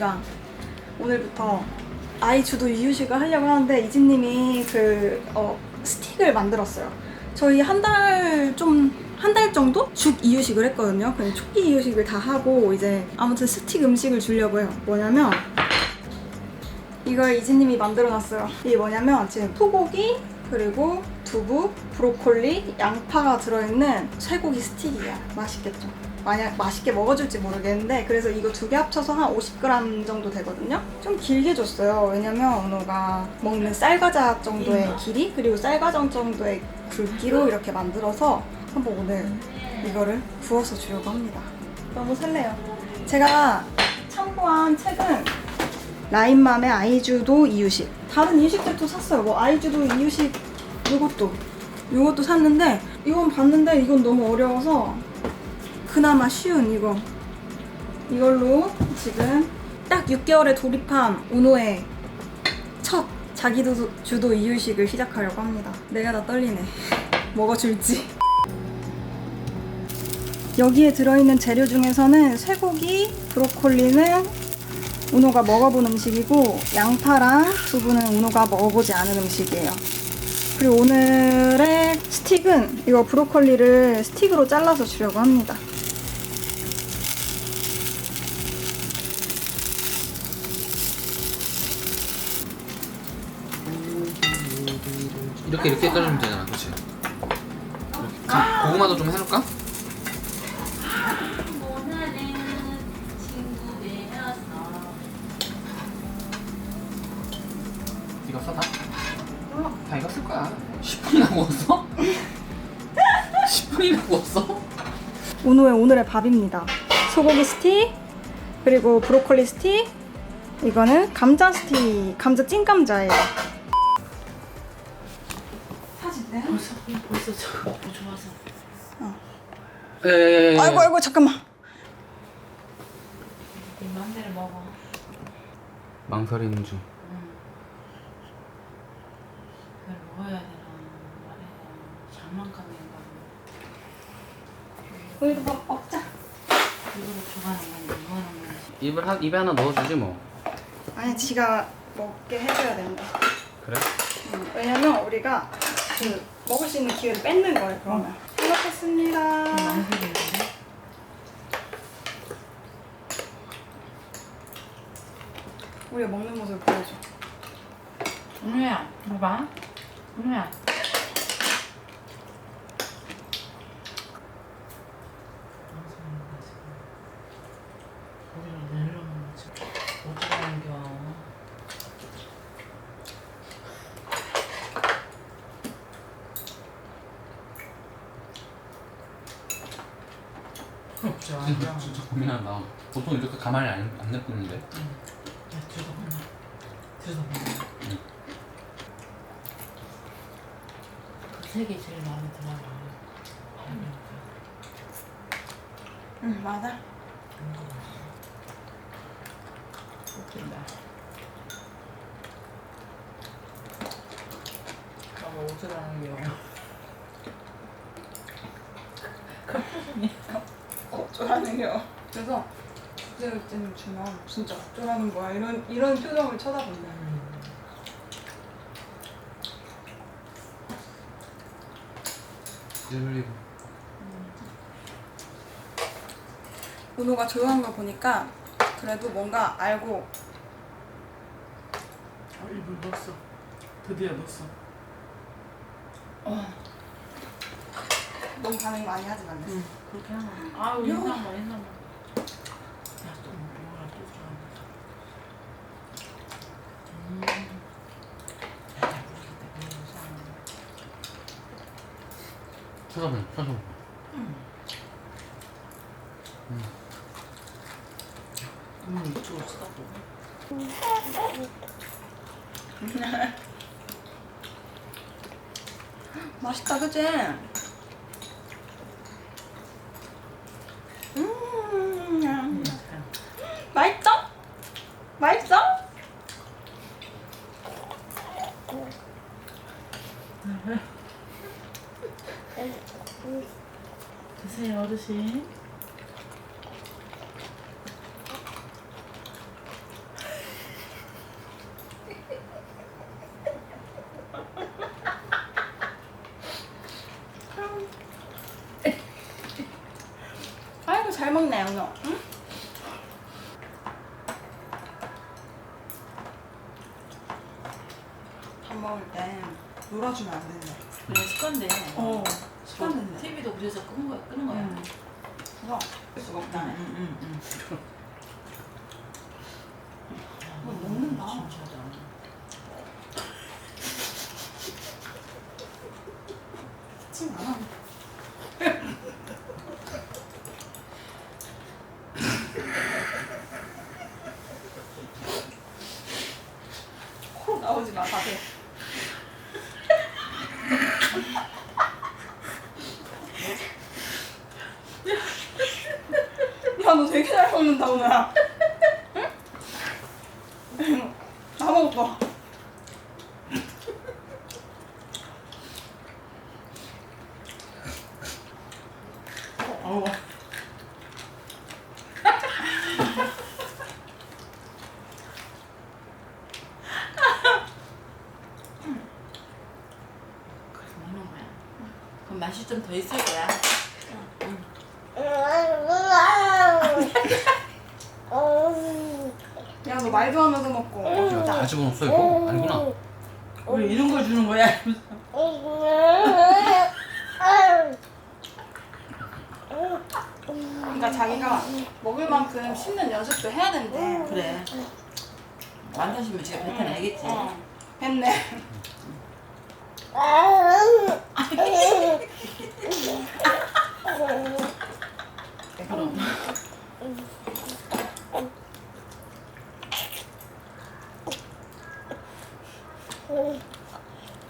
저희가 오늘부터 아이 주도 이유식을 하려고 하는데 이진님이 그 어, 스틱을 만들었어요. 저희 한 달 좀 한 달 정도 죽 이유식을 했거든요. 그냥 초기 이유식을 다 하고 이제 아무튼 스틱 음식을 주려고 해요. 뭐냐면 이걸 이진님이 만들어놨어요. 이게 뭐냐면 지금 소고기 그리고 두부, 브로콜리, 양파가 들어있는 쇠고기 스틱이야. 맛있겠죠? 만약 맛있게 먹어줄지 모르겠는데 그래서 이거 두 개 합쳐서 한 50g 정도 되거든요. 좀 길게 줬어요. 왜냐면 은호가 먹는 쌀과자 정도의 길이 그리고 쌀과정 정도의 굵기로 이렇게 만들어서 한번 오늘 이거를 구워서 주려고 합니다. 너무 설레요. 제가 참고한 책은 라인맘의 아이주도 이유식. 다른 이유식들도 샀어요. 뭐 아이주도 이유식 요것도 요것도 샀는데 이건 봤는데 이건 너무 어려워서 그나마 쉬운 이거 이걸로 지금 딱 6개월에 돌입한 오노의 첫 자기도 주도 이유식을 시작하려고 합니다. 내가 다 떨리네. 먹어줄지. 여기에 들어있는 재료 중에서는 쇠고기, 브로콜리는 우노가 먹어본 음식이고 양파랑 두부는 우노가 먹어보지 않은 음식이에요. 그리고 오늘의 스틱은 이거 브로콜리를 스틱으로 잘라서 주려고 합니다. 이렇게 이렇게 자르면 되잖아, 그렇지? 고구마도 좀 해놓을까? 되어서 익었어 다? 다 익었을 거야. 10분이나 구웠어? 10분이나 구웠어? 우노의 오늘의 밥입니다. 소고기 스틱, 그리고 브로콜리 스틱, 이거는 감자 스틱, 감자 찐 감자예요. 벌써 벌써 저 좋아서 예, 아이고 아이고 잠깐만. 네 맘대로 먹어. 망설이는 중. 그걸 먹어야 되나 말해야 장난감인가 우리도 밥 먹자. 이거를 좋아하는 건지 이거는 건지 입을 한 입에 하나 넣어주지 뭐. 아니 지가 먹게 해줘야 된다. 그래? 음, 왜냐면 우리가 그 먹을 수 있는 기회를 뺏는 거예요. 그러면. 망설이는데 우리가 먹는 모습을 보여줘. 은우야 봐봐 은우야 우리가 내려오는 거지 어쩌라는겨 좋아 진짜, 진짜 고민한다. 보통 이렇게 가만히 안, 안 냅두는데. 야, 뒤에서 본다. 뒤에서 본다. 응. 그 색이 제일 마음에 들어요. 응 맞아. 웃긴다. 아마 어쩌라는 게 어쩌라는 겨. 그래서 국제일진 주면 진짜 어쩌라는 거야. 이런 이런 표정을 쳐다본다. 흘리고. 은호가 조용한 거 보니까 그래도 뭔가 알고 어, 입을 넣었어. 드디어 넣었어. 너무 반응 많이 하지 말랬어. 응. 그렇게 하나. 아유, 야. 인사만, 인사만. 야, 또 뭐라 또 좋아한다. 음. 야, 모르겠다. 이상한. 쳐다보. 음, 이쪽으로 쳐다보고. 맛있다, 그치? 맛있어? 맛있어? 드세요 어르신 아이고 잘 먹네 오늘 응? 밥 먹을 때 놀아주면 안 된대. 그래 습관돼. 어. 습관된대. TV도 그래서 끄는 거야. 끄는 거야. 응. 그래서 할 수가 없다네. 응, 응, 응. 뭐 먹는다. 진짜다. 침. 코 나오지 마, 다들. 너 되게 잘 먹는다, 오늘. 응? 다 먹었다. 어우. 그래서 먹는 거야. 그럼 맛이 좀 더 있을 거야. 야, 너 말도 하면서 먹고. 다 집어넣었어 이거? 아니구나. 왜 이런 걸 주는 거야? 그러니까 자기가 먹을 만큼 씹는 연습도 해야 된대. 그래. 완타시면 지가 뱉어내겠지. 어. 했네. 그럼.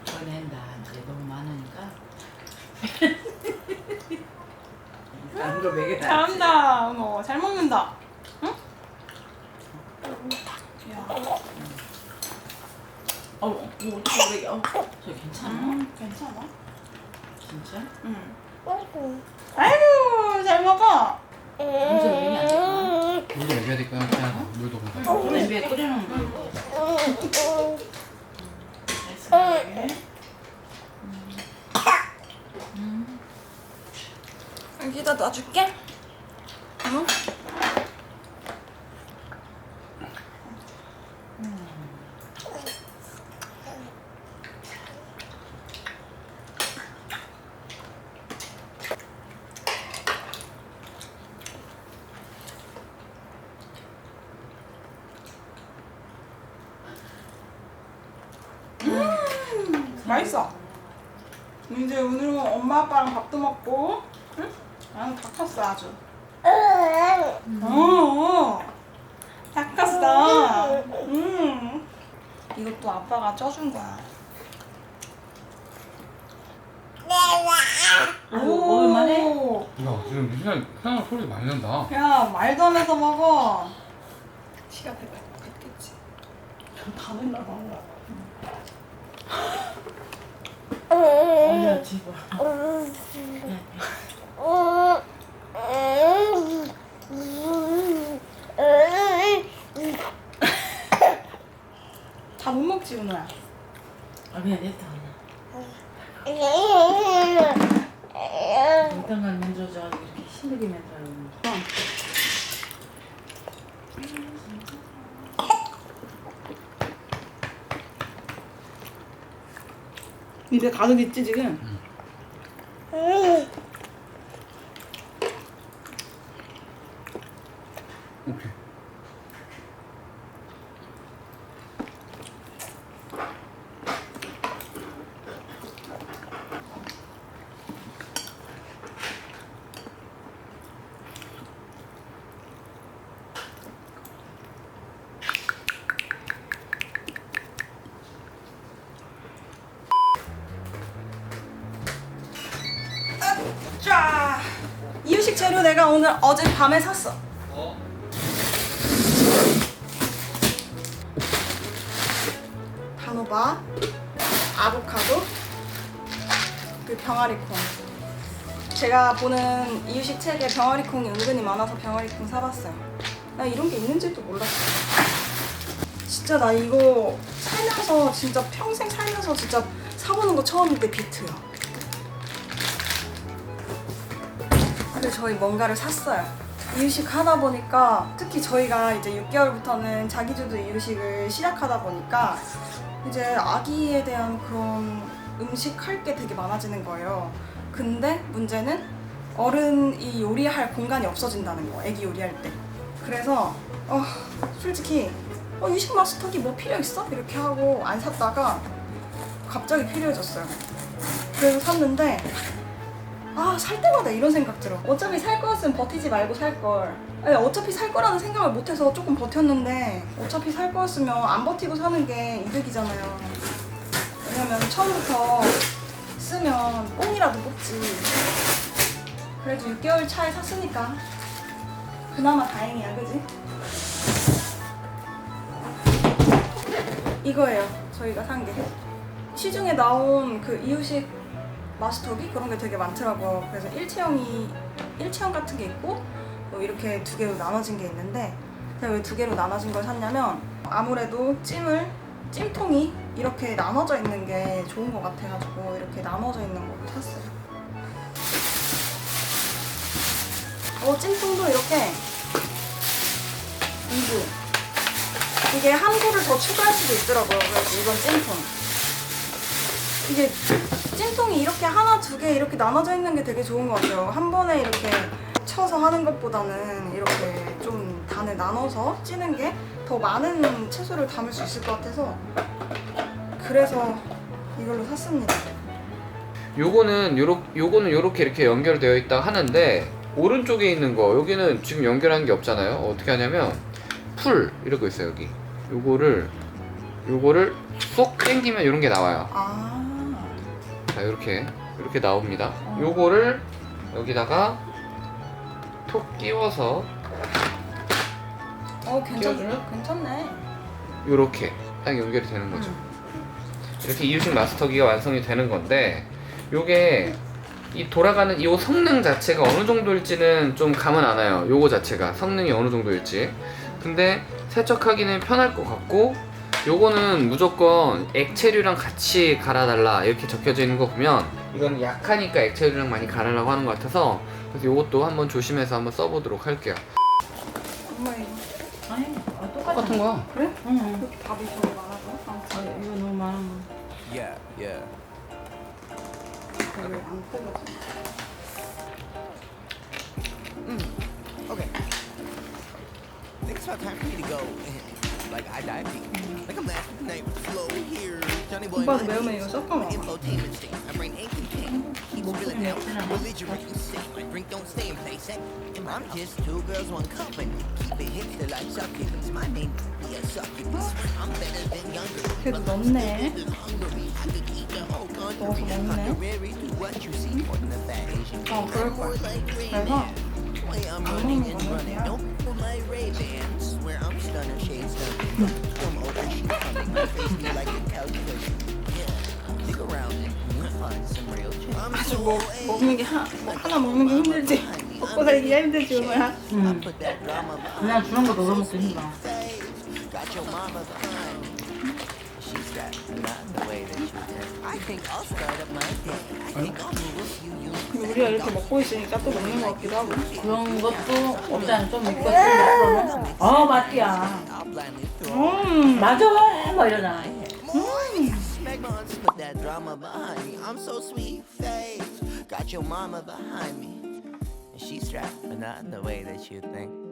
보낸다. 이제 너무 많으니까. 다른 거 먹여라. 잘한다. 어머, 잘 먹는다. 응? 야, 어, 어, 어떻게? 어, 저 괜찮아? 음, 괜찮아? 진짜? 응. 아이고, 잘 먹어. 안. 물도 먹여야 될까? 그냥 물도 그냥. 그래, 왜 끓여놓은 거? 여기다 놔줄게. 응? 음, 맛있어. 이제 오늘은 엄마 아빠랑 밥도 먹고, 응? 나는 다 컸어 아주. 어, 다 컸어. 음. 이것도 아빠가 쪄준 거야. 아유, 먹을만해? 오. 야 지금 미술관 생각 소리 많이 난다. 야 말도 안 해서 먹어. 티가 되게 됐겠지. 다 된다 봐. 엄마 집어. 다못 먹지 은호야. 아, 그냥 냈다. 어떤 걸 만져줘가지고 이렇게 힘들게 만들어요. 입에 가득 있지 지금. 오 내가 오늘 어제 밤에 샀어. 어? 단호박, 아보카도, 그 병아리콩. 제가 보는 이유식 책에 병아리콩이 은근히 많아서 병아리콩 사봤어요. 나 이런 게 있는지도 몰랐어. 진짜 나 이거 살면서 진짜 평생 살면서 진짜 사보는 거 처음인데 비트 야. 근데 저희 뭔가를 샀어요. 이유식 하다 보니까 특히 저희가 이제 6개월부터는 자기주도 이유식을 시작하다 보니까 이제 아기에 대한 그런 음식 할 게 되게 많아지는 거예요. 근데 문제는 어른이 요리할 공간이 없어진다는 거, 아기 요리할 때. 그래서 어, 솔직히 어, 유식 마스터기 뭐 필요 있어? 이렇게 하고 안 샀다가 갑자기 필요해졌어요. 그래서 샀는데 아 살 때마다 이런 생각 들어. 어차피 살 거였으면 버티지 말고 살 걸. 아니 어차피 살 거라는 생각을 못해서 조금 버텼는데 어차피 살 거였으면 안 버티고 사는 게 이득이잖아요. 왜냐면 처음부터 쓰면 뽕이라도 뽑지. 그래도 6개월 차에 샀으니까 그나마 다행이야, 그지? 이거예요. 저희가 산 게. 시중에 나온 그 이유식 마스터기 그런 게 되게 많더라고요. 그래서 일체형이 일체형 같은 게 있고 뭐 이렇게 두 개로 나눠진 게 있는데 제가 왜 두 개로 나눠진 걸 샀냐면 아무래도 찜을 찜통이 이렇게 나눠져 있는 게 좋은 것 같아가지고 이렇게 나눠져 있는 거를 샀어요. 어 찜통도 이렇게 2부 이게 한 부를 더 추가할 수도 있더라고요. 그래서 이건 찜통. 이게 찜통이 이렇게 하나 두 개 이렇게 나눠져 있는 게 되게 좋은 것 같아요. 한 번에 이렇게 쳐서 하는 것보다는 이렇게 좀 단을 나눠서 찌는 게 더 많은 채소를 담을 수 있을 것 같아서 그래서 이걸로 샀습니다. 요거는 요렇 요거는 요렇게 이렇게 연결되어 있다 하는데 오른쪽에 있는 거 여기는 지금 연결한 게 없잖아요. 어떻게 하냐면 풀 이러고 있어요 여기. 요거를 요거를 쏙 당기면 이런 게 나와요. 아, 자 이렇게 이렇게 나옵니다. 요거를 여기다가 톡 끼워서 어 괜찮, 끼워주면? 괜찮네. 요렇게 딱 연결이 되는 거죠. 음. 이렇게 이유식 마스터기가 완성이 되는 건데 요게 이 돌아가는 이 성능 자체가 어느 정도일지는 좀 감은 안 와요. 요거 자체가 성능이 어느 정도일지. 근데 세척하기는 편할 것 같고 요거는 무조건 액체류랑 같이 갈아달라 이렇게 적혀져 있는 거 보면 이건 약하니까 액체류랑 많이 갈으라고 하는 것 같아서 그래서 요것도 한번 조심해서 한번 써보도록 할게요. 엄마 이거 아니 아, 똑같은 똑같은 거야. 그래? 응. 이렇게 밥이 저기 많아서 아, 아무튼 이거 너무 많아. Yeah, yeah. 별로 안 뽑아져. Okay. Think it's about time for me to go. like I dive deep. Like I'm last night flow here. Johnny Boy, my infotainment state. I bring ink and paint. Keep spilling out. Belligerent insane. My drink don't stay in place. And I'm just two girls, one cup. And keep it hit till I suck it. It's my name. Yeah, suck it. I'm better than younger. But I'm still hungry. I could eat the whole country. I'm contrary to what you see. More than the fat Asian. Oh, perfect Way I'm 안 running 먹는 and 거는 running. 그냥 Don't pull my Ray-Bans. Swear I'm stunner, shade stunner. Come over, she coming. My face be like a calculation. Yeah, stick around and you'll find some real change. I'm 아주 so 뭐 먹는 게 하나, 뭐 하나 먹는 게 힘들지. 먹고 살기가 힘들지 뭐야. 응. put that drama behind 그냥 주는 거 넣어 먹기 힘들어. Got your mama behind me. She's got not the way that you think. 우리가 이렇게 먹고 있으니까 또 먹는 것 같기도 하고. 그런 것도 없잖아. 좀 있고 좀 먹고는. 어 throw 음. 맞아. 뭐 aunts put that drama behind me. I'm so sweet faced. Got your mama behind me. And she's strapped, but not in the way that you think.